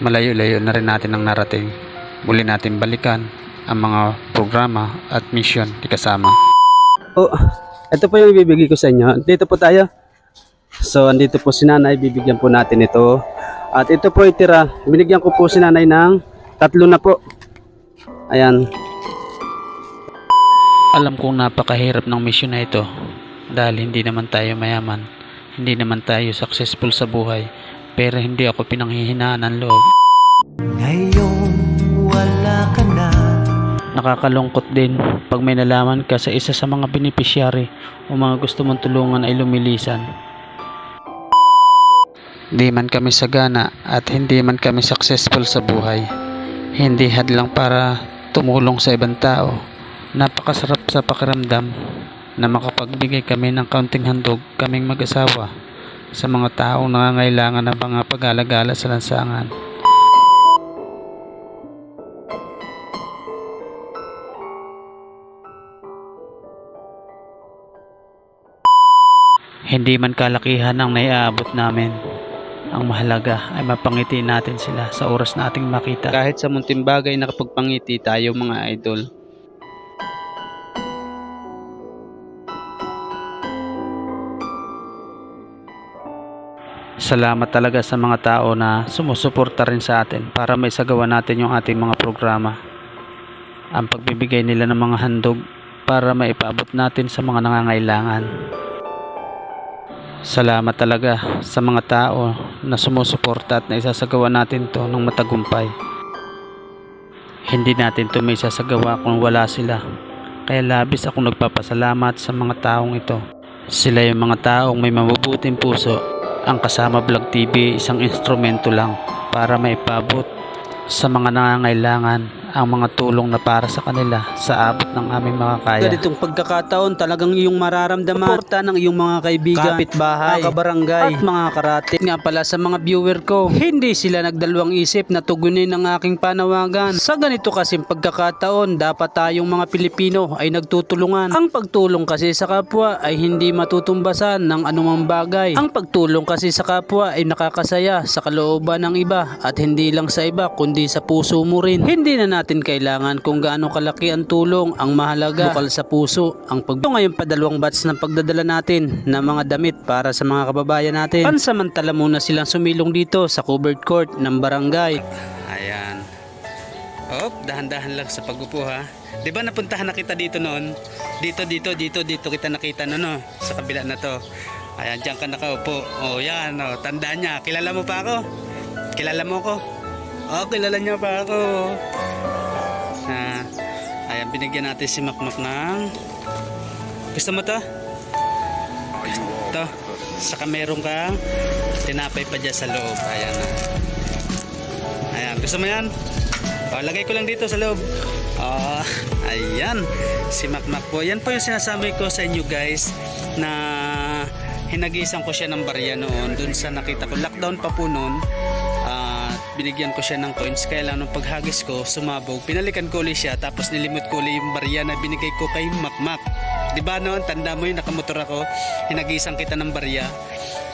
malayo-layo na rin natin ang narating. Muli natin balikan ang mga programa at mission di kasama. Oh, ito po yung ibibigay ko sa inyo. Dito po tayo. So, andito po si nanay. Bibigyan po natin ito. At ito po itira. Binigyan ko po si nanay ng tatlo na po. Ayan. Alam kong napakahirap ng mission na ito dahil hindi naman tayo mayaman, hindi naman tayo successful sa buhay, pero hindi ako pinanghihinaan ng loob. Ngayong wala ka na Nakakalungkot din pag may nalaman ka sa isa sa mga beneficiary o mga gusto mong tulungan ay lumilisan. Di man kami sagana at hindi man kami successful sa buhay. Hindi hadlang para tumulong sa ibang tao. Napakasarap sa pakiramdam na makapagbigay kami ng kaunting handog kaming mag-asawa sa mga taong nangangailangan ng mga pag-alagala sa lansangan. Hindi man kalakihan ang naiaabot namin. Ang mahalaga ay mapangiti natin sila sa oras nating makita. Kahit sa munting bagay nakapagpangiti tayo mga idol. Salamat talaga sa mga tao na sumusuporta rin sa atin para may sagawa natin yung ating mga programa. Ang pagbibigay nila ng mga handog para maipaabot natin sa mga nangangailangan. Salamat talaga sa mga tao na sumusuporta at na isasagawa natin to ng matagumpay. Hindi natin to may isasagawa kung wala sila. Kaya labis akong nagpapasalamat sa mga taong ito. Sila yung mga taong may mabubuting puso. Ang Kasama Vlog TV isang instrumento lang para maipabot sa mga nangangailangan ang mga tulong na para sa kanila sa abot ng aming mga kaya. Ganitong pagkakataon talagang iyong mararamdaman suporta ng iyong mga kaibigan, kapitbahay, kabarangay, at mga karate. Nga pala sa mga viewer ko, hindi sila nagdalawang isip na tugunin ang aking panawagan. Sa ganito kasing pagkakataon, dapat tayong mga Pilipino ay nagtutulungan. Ang pagtulong kasi sa kapwa ay hindi matutumbasan ng anumang bagay. Ang pagtulong kasi sa kapwa ay nakakasaya sa kalooban ng iba at hindi lang sa iba kundi sa puso mo rin. Hindi na natin kailangan kung gaano kalaki ang tulong ang mahalaga bukal sa puso ang pag ngayon padalawang batch ng pagdadala natin ng mga damit para sa mga kababayan natin pansamantala muna silang sumilong dito sa covered court ng barangay ayan Op, dahan-dahan lang sa pagupo ha. 'Di ba napuntahan na kita dito noon? Dito dito dito dito kita nakita no no sa kabila na to. Ayan, diyan ka nakaupo. Oh, yan oh, tandaan niya. Kilala mo pa ako? Kilala mo ako? Oh, kilala niya pa ako. Ah, ayan, binigyan natin si Makmak ng Gusto mo to? To. Saka meron kang tinapay pa dyan sa loob. Ayan na. Ayan, gusto mo yan? O, lagay ko lang dito sa loob. Oh, ayan. Si Makmak po. Yan po yung sinasabi ko sa inyo guys na hinagisan ko siya ng barya noon dun sa nakita ko. Lockdown pa po noon. Binigyan ko siya ng coins. Kaya lang nung paghagis ko, sumabog. Pinalikan ko ulit siya. Tapos nilimot ko ulit yung barya na binigay ko kay Makmak. Di ba noon, tanda mo yun, nakamotor ako. Hinagisan kita ng barya.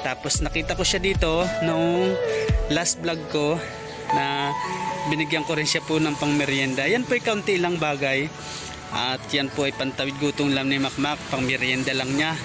Tapos nakita ko siya dito nung last vlog ko na binigyan ko rin siya po ng pang merienda. Yan po ay kaunti lang bagay. At yan po ay pantawid gutom lang ni Makmak, pang merienda lang niya.